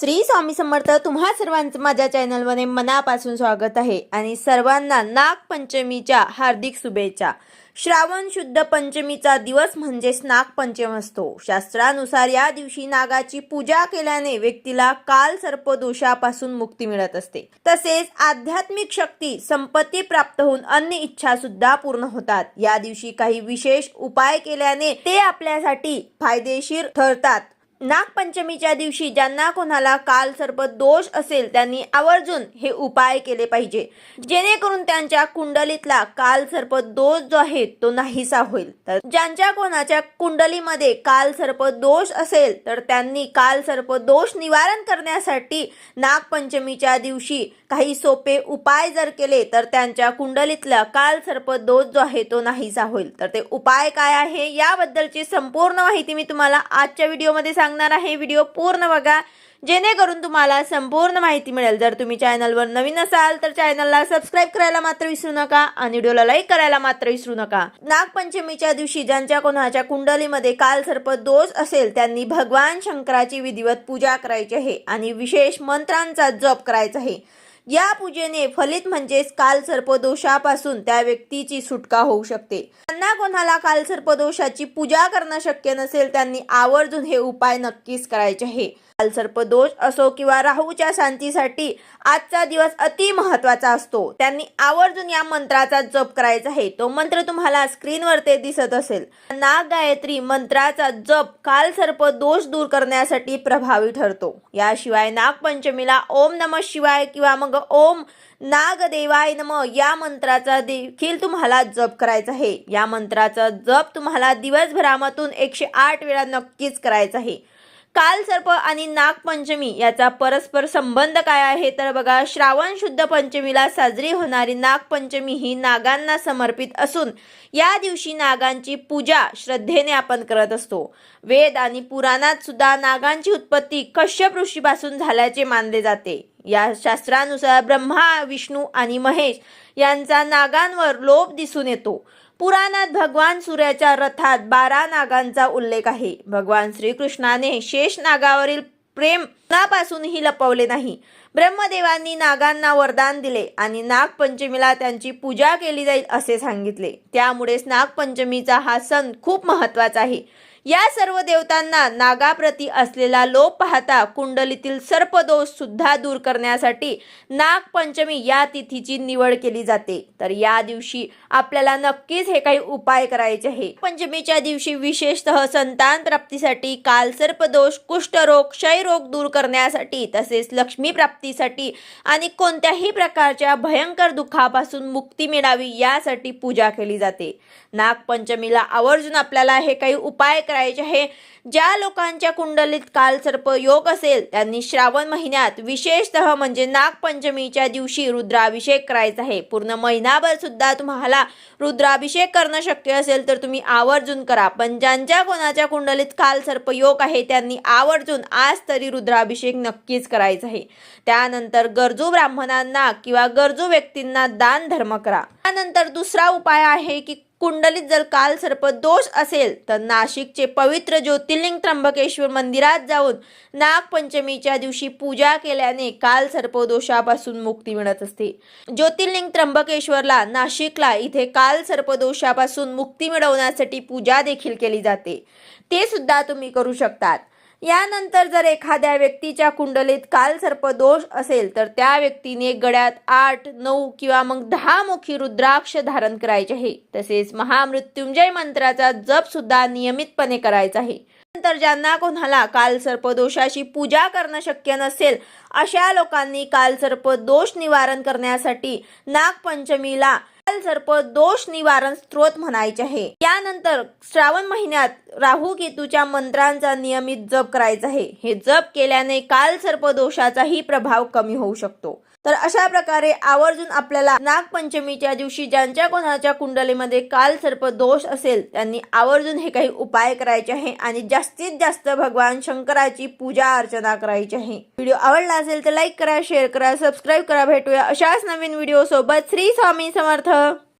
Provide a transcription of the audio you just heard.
श्री स्वामी समर्थ तुम्हा सर्वांचं माझ्या चॅनलमध्ये मनापासून स्वागत आहे आणि सर्वांना नागपंचमीच्या हार्दिक शुभेच्छा. श्रावण शुद्ध पंचमीचा दिवस म्हणजेच नागपंचम असतो. शास्त्रानुसार या दिवशी नागाची पूजा केल्याने व्यक्तीला काल सर्पदोषापासून मुक्ती मिळत असते. तसेच आध्यात्मिक शक्ती संपत्ती प्राप्त होऊन अन्य इच्छा सुद्धा पूर्ण होतात. या दिवशी काही विशेष उपाय केल्याने ते आपल्यासाठी फायदेशीर ठरतात. नागपंचमीच्या दिवशी ज्यांना कोणाला काल सर्प दोष असेल त्यांनी आवर्जून हे उपाय केले पाहिजे. जेणेकरून त्यांच्या कुंडलीतला काल सर्प दोष जो आहे तो नाहीसा होईल. तर ज्यांच्या कोणाच्या कुंडलीमध्ये काल सर्प दोष असेल तर त्यांनी काल सर्प दोष निवारण करण्यासाठी नागपंचमीच्या दिवशी काही सोपे उपाय जर केले तर त्यांच्या कुंडलीतला काल सर्प दोष जो आहे तो नाहीसा होईल. तर ते उपाय काय आहे याबद्दलची संपूर्ण माहिती मी तुम्हाला आजच्या व्हिडिओमध्ये सांगणार आहे. व्हिडिओ पूर्ण बघा. जेणेकरून तुम्हाला संपूर्ण माहिती मिळेल. जर तुम्ही चॅनलवर नवीन असाल तर चॅनलला सबस्क्राईब करायला मात्र विसरू नका आणि व्हिडिओला लाईक करायला मात्र विसरू नका. नागपंचमीच्या दिवशी ज्यांच्या कोणाच्या कुंडलीमध्ये काल सर्प दोष असेल त्यांनी भगवान शंकराची विधिवत पूजा करायची आहे आणि विशेष मंत्रांचा जप करायचा आहे. या पूजेने फलित म्हणजेच काल सर्पदोषापासून त्या व्यक्तीची सुटका होऊ शकते. ज्यांना कोणाला कालसर्पदोषाची पूजा करणं शक्य नसेल त्यांनी आवर्जून हे उपाय नक्कीच करायचे आहे. काल सर्पदोष असो किंवा राहूच्या शांतीसाठी आजचा दिवस अति महत्त्वाचा असतो. त्यांनी आवर्जून या मंत्राचा जप करायचा आहे. तो मंत्र तुम्हाला स्क्रीनवर ते दिसत असेल. नाग गायत्री मंत्राचा जप काल सर्प दोष दूर करण्यासाठी प्रभावी ठरतो. याशिवाय नागपंचमीला ओम नम शिवाय किंवा मग ओम नागदेवाय नम या मंत्राचा देखील तुम्हाला जप करायचा आहे. या मंत्राचा जप तुम्हाला दिवसभरामधून एकशे आठ वेळा नक्कीच करायचा आहे. काल सर्प आणि नागपंचमी याचा परस्पर संबंध काय आहे? तर बघा श्रावण शुद्ध पंचमीला साजरी होणारी नागपंचमी ही नागांना समर्पित असून या दिवशी नागांची पूजा श्रद्धेने आपण करत असतो. वेद आणि पुराणात सुद्धा नागांची उत्पत्ती कश्यप ऋषीपासून झाल्याचे मानले जाते. या शास्त्रानुसार ब्रह्मा विष्णू आणि महेश यांचा नागांवर लोभ दिसून येतो. पुराणात भगवान सूर्याच्या रथात बारा नागांचा उल्लेख आहे. भगवान श्रीकृष्णाने शेष नागावरील प्रेम कुणापासूनही लपवले नाही. ब्रह्मदेवांनी नागांना वरदान दिले आणि नागपंचमीला त्यांची पूजा केली जाईल असे सांगितले. त्यामुळेच नागपंचमीचा हा सण खूप महत्त्वाचा आहे. या सर्व देवतांना नागाप्रती असलेला लोप पाहता कुंडलीतील सर्पदोष सुद्धा दूर करण्यासाठी नागपंचमी या तिथीची निवड केली जाते. तर या दिवशी आपल्याला नक्कीच हे काही उपाय करायचे आहे. पंचमीच्या दिवशी विशेषतः संतान प्राप्तीसाठी काल सर्पदोष कुष्ठरोग क्षयरोग दूर करण्यासाठी तसेच लक्ष्मी प्राप्तीसाठी आणि कोणत्याही प्रकारच्या भयंकर दुःखापासून मुक्ती मिळावी यासाठी पूजा केली जाते. नागपंचमीला आवर्जून आपल्याला हे काही उपाय करायचे आहे. ज्या लोकांच्या कुंडलीत काल सर्प योग असेल त्यांनी श्रावण महिन्यात विशेषतः म्हणजे नागपंचमीच्या दिवशी रुद्राभिषेक करायचा आहे. पूर्ण महिनाभर सुद्धा तुम्हाला रुद्राभिषेक करणं शक्य असेल तर तुम्ही आवर्जून करा. पण ज्यांच्या कोणाच्या कुंडलीत काल सर्प योग आहे त्यांनी आवर्जून आज तरी रुद्राभिषेक नक्कीच करायचा आहे. त्यानंतर गरजू ब्राह्मणांना किंवा गरजू व्यक्तींना दान धर्म करा. त्यानंतर दुसरा उपाय आहे की कुंडलीत जर काल सर्पदोष असेल तर नाशिकचे पवित्र ज्योतिर्लिंग त्र्यंबकेश्वर मंदिरात जाऊन नागपंचमीच्या दिवशी पूजा केल्याने काल सर्पदोषापासून मुक्ती मिळत असते. ज्योतिर्लिंग त्र्यंबकेश्वरला नाशिकला इथे काल सर्पदोषापासून मुक्ती मिळवण्यासाठी पूजा देखील केली जाते. ते सुद्धा तुम्ही करू शकतात. यानंतर जर एखाद्या व्यक्तीच्या कुंडलीत काल सर्पदोष असेल तर त्या व्यक्तीने गळ्यात आठ नऊ किंवा मग दहा मुखी रुद्राक्ष धारण करायचे आहे. तसेच महामृत्युंजय मंत्राचा जप सुद्धा नियमितपणे करायचा आहे. नंतर ज्यांना कोणाला काल सर्पदोषाची पूजा करणं शक्य नसेल अशा लोकांनी काल सर्पदोष निवारण करण्यासाठी नागपंचमीला काल सर्प दोष निवारण स्त्रोत म्हणायचे आहे. यानंतर श्रावण महिन्यात राहू केतूच्या मंत्रांचा नियमित जप करायचा आहे. हे जप केल्याने काल सर्प दोषाचाही प्रभाव कमी होऊ शकतो. तर अशा प्रकारे आवर्जून आपल्याला नागपंचमीच्या दिवशी ज्यांच्या कोणाच्या कुंडलीमध्ये काल सर्प दोष असेल त्यांनी आवर्जून हे काही उपाय करायचे आहे आणि जास्तीत जास्त भगवान शंकराची पूजा अर्चना करायची आहे. व्हिडिओ आवडला असेल तर लाईक करा शेअर करा सबस्क्राईब करा. भेटूया अशाच नवीन व्हिडिओ सोबत. श्री स्वामी समर्थ.